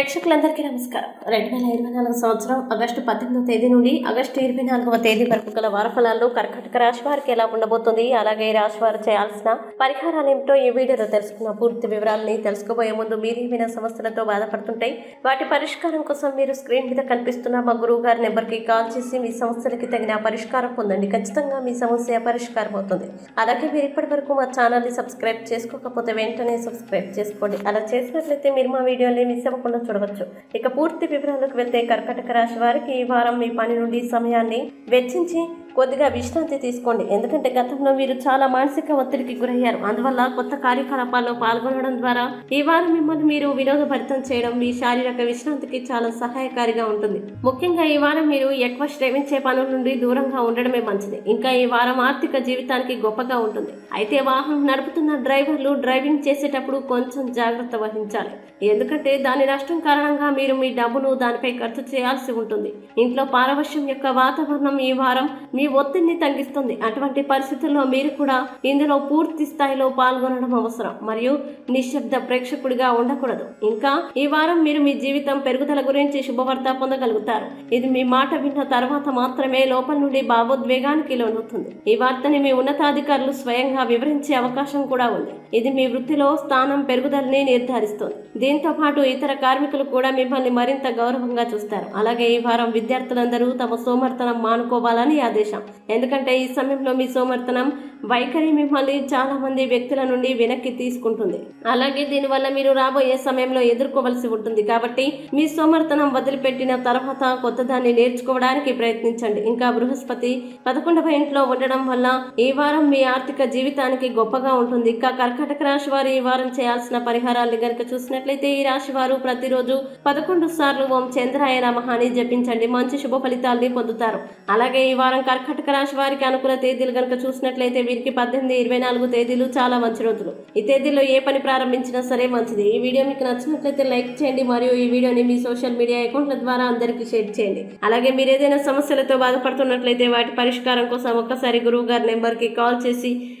ప్రేక్షకులందరికీ నమస్కారం. రెండు వేల ఇరవై నాలుగు సంవత్సరం ఆగస్టు పద్దెనిమిదవ తేదీ నుండి ఆగస్టు ఇరవై నాలుగవ తేదీ వరకు గల వారఫలాల్లో కర్కాటక రాశి వారికి ఎలా ఉండబోతుంది అలాగే ఈ రాశి వారు చేయాల్సిన పరిహారాలు ఏమిటో ఈ వీడియోలో తెలుసుకున్న పూర్తి వివరాలని తెలుసుకోబోయే ముందు మీరు ఏమైనా సమస్యలతో బాధపడుతుంటే వాటి పరిష్కారం కోసం మీరు స్క్రీన్ మీద కనిపిస్తున్న మా గురువు గారి నెంబర్కి కాల్ చేసి మీ సమస్యలకి తగిన పరిష్కారం పొందండి. ఖచ్చితంగా మీ సమస్య పరిష్కారం అవుతుంది. అలాగే మీరు ఇప్పటి వరకు మా ఛానల్ని సబ్స్క్రైబ్ చేసుకోకపోతే వెంటనే సబ్స్క్రైబ్ చేసుకోండి. అలా చేసినట్లయితే మీరు మా వీడియోని మిస్ అవ్వకుండా చూడవచ్చు ఇక పూర్తి వివరాలకు వెళ్తే కర్కటక రాశి వారికి ఈ వారం మీ పని నుండి సమయాన్ని వెచ్చించి కొద్దిగా విశ్రాంతి తీసుకోండి. ఎందుకంటే గతంలో మీరు చాలా మానసిక ఒత్తిడికి గురయ్యారు. అందువల్ల కొత్త కార్యకలాపాల్లో పాల్గొనడం ద్వారా ఈ వారం మిమ్మల్ని మీరు వినోదభరితం చేయడం మీ శారీరక విశ్రాంతికి చాలా సహాయకారిగా ఉంటుంది. ముఖ్యంగా ఈ వారం మీరు ఎక్కువ శ్రమించే పనుల నుండి దూరంగా ఉండడమే మంచిది. ఇంకా ఈ వారం ఆర్థిక జీవితానికి గొప్పగా ఉంటుంది. అయితే వాహనం నడుపుతున్న డ్రైవర్లు డ్రైవింగ్ చేసేటప్పుడు కొంచెం జాగ్రత్త వహించాలి. ఎందుకంటే దాని నష్టం కారణంగా మీరు మీ డబ్బును దానిపై ఖర్చు చేయాల్సి ఉంటుంది. ఇంట్లో పారవశ్యం యొక్క వాతావరణం ఈ వారం మీ ఒత్తిడిని తగ్గిస్తుంది. అటువంటి పరిస్థితుల్లో మీరు కూడా ఇందులో పూర్తి స్థాయిలో పాల్గొనడం అవసరం. మరియు నిశ్శబ్ద ప్రేక్షకుడిగా ఉండకూడదు. ఇంకా ఈ వారం మీరు మీ జీవితం పెరుగుదల గురించి శుభవార్త పొందగలుగుతారు. ఇది మీ మాట విన్న తర్వాత మాత్రమే లోపల నుండి భావోద్వేగానికి లోనవుతుంది. ఈ వార్తని మీ ఉన్నతాధికారులు స్వయంగా వివరించే అవకాశం కూడా ఉంది. ఇది మీ వృత్తిలో స్థానం పెరుగుదలని నిర్ధారిస్తుంది. దీంతో పాటు ఇతర కార్మికులు కూడా మిమ్మల్ని మరింత గౌరవంగా చూస్తారు. అలాగే ఈ వారం విద్యార్థులందరూ తమ సోమర్తనం మానుకోవాలని ఆదేశం. ఎందుకంటే ఈ సమయంలో మీ సోమర్తనం వైఖరి మిమ్మల్ని చాలా మంది వ్యక్తుల నుండి వెనక్కి తీసుకుంటుంది. అలాగే దీనివల్ల మీరు రాబోయే సమయంలో ఎదుర్కోవలసి ఉంటుంది. కాబట్టి మీ సోమర్తనం వదిలిపెట్టిన తర్వాత కొత్తదాన్ని నేర్చుకోవడానికి ప్రయత్నించండి. ఇంకా బృహస్పతి పదకొండవ ఇంట్లో ఉండడం వల్ల ఈ వారం మీ ఆర్థిక జీవితానికి గొప్పగా ఉంటుంది. ఇంకా కర్కటక రాశి వారు ఈ వారం చేయాల్సిన పరిహారాలు గనక చూసినట్లయితే ఈ రాశి వారు ప్రతిరోజు పదకొండు సార్లు ఓం చంద్రాయ నమః అని జపించండి. మంచి శుభ ఫలితాల్ని పొందుతారు. అలాగే ఈ వారం కర్కటక రాశి వారికి అనుకూల తేదీలు కనుక చూసినట్లయితే వీరికి పద్దెనిమిది ఇరవై నాలుగు తేదీలు చాలా మంచి రోజులు. ఈ తేదీలో ఏ పని ప్రారంభించినా సరే మంచిది. ఈ వీడియో మీకు నచ్చినట్లయితే లైక్ చేయండి మరియు ఈ వీడియోని మీ సోషల్ మీడియా అకౌంట్ల ద్వారా అందరికీ షేర్ చేయండి. అలాగే మీరు ఏదైనా సమస్యలతో బాధపడుతున్నట్లయితే వాటి పరిష్కారం కోసం ఒక్కసారి గురువు గారి నెంబర్కి కాల్ చేసి